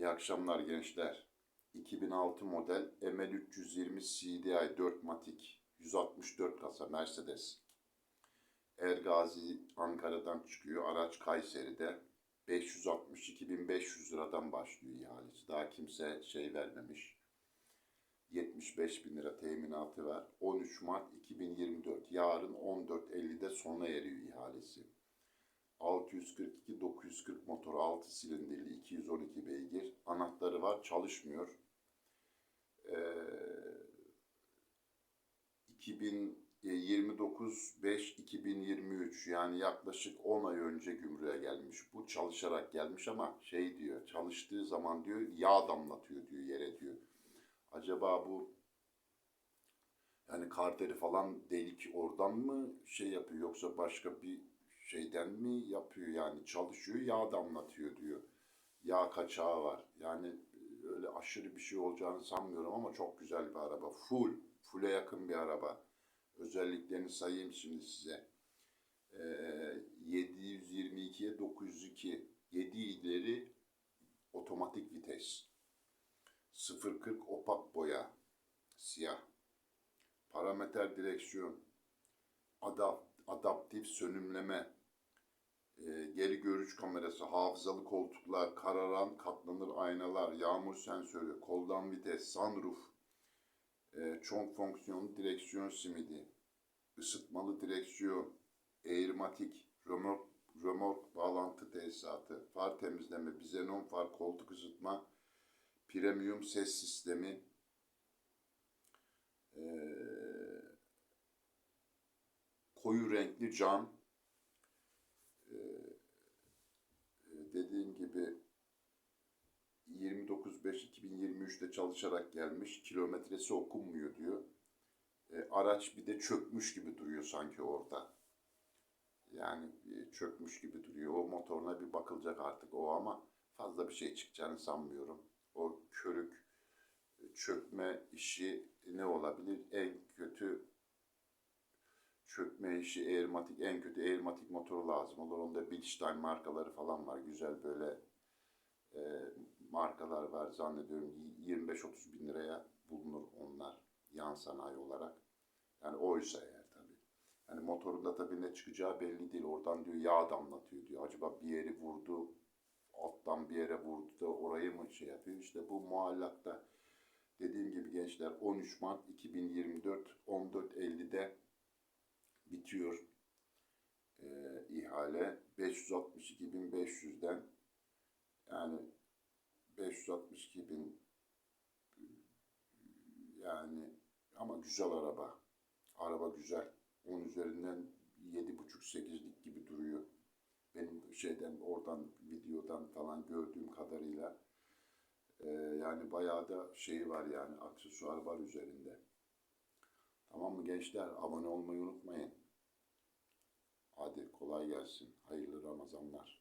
İyi akşamlar gençler. 2006 model ML320 CDI 4 Matic 164 kasa Mercedes. Ergazi Ankara'dan çıkıyor. Araç Kayseri'de. 562.500 liradan başlıyor ihalesi. Daha kimse şey vermemiş. 75 bin lira teminatı var. 13 Mart 2024. Yarın 14.50'de sona eriyor ihalesi. 642-940 motor 6 silindirli 212 beygir. Anahtarı var çalışmıyor. Ee, 2029 5 2023 yani yaklaşık 10 ay önce gümrüğe gelmiş. Bu çalışarak gelmiş ama şey diyor çalıştığı zaman diyor yağ damlatıyor diyor yere diyor. Acaba bu yani karteri falan delik oradan mı şey yapıyor yoksa başka bir şeyden mi yapıyor yani çalışıyor yağ damlatıyor diyor. Yağ kaçağı var. Yani öyle aşırı bir şey olacağını sanmıyorum ama çok güzel bir araba. Full, full'e yakın bir araba. Özelliklerini sayayım şimdi size. Ee, 722'ye 902. 7 ileri otomatik vites. 040 opak boya. Siyah. Parametre direksiyon. Adapt, adaptif sönümleme. Ee, geri görüş kamerası, hafızalı koltuklar, kararan katlanır aynalar, yağmur sensörü, koldan vites, sunroof, e, çok fonksiyonlu direksiyon simidi, ısıtmalı direksiyon, eğirmatik, römork, römork bağlantı tesisatı, far temizleme, bizenon far, koltuk ısıtma, premium ses sistemi, e, koyu renkli cam, dediğim gibi 29.5.2023'te çalışarak gelmiş. Kilometresi okunmuyor diyor. E, araç bir de çökmüş gibi duruyor sanki orada. Yani e, çökmüş gibi duruyor. O motoruna bir bakılacak artık o ama fazla bir şey çıkacağını sanmıyorum. O körük, e, çökme işi ne olabilir? En kötü çökme işi Airmatic en kötü Airmatic motoru lazım olur. Onda Bilstein markaları falan var. Güzel böyle e, markalar var zannediyorum 25-30 bin liraya bulunur onlar yan sanayi olarak. Yani oysa eğer tabii. Yani motorunda tabii ne çıkacağı belli değil. Oradan diyor yağ damlatıyor diyor. Acaba bir yeri vurdu, alttan bir yere vurdu da orayı mı şey yapıyor? İşte bu muallakta dediğim gibi gençler 13 Mart 2024 14.50'de bitiyor e, ihale 562.500'den yani 562 bin yani ama güzel araba. Araba güzel. Onun üzerinden 7,5-8'lik gibi duruyor. Benim şeyden oradan videodan falan gördüğüm kadarıyla e, yani bayağı da şey var yani aksesuar var üzerinde. Tamam mı gençler? Abone olmayı unutmayın. Hadi kolay gelsin. Hayırlı Ramazanlar.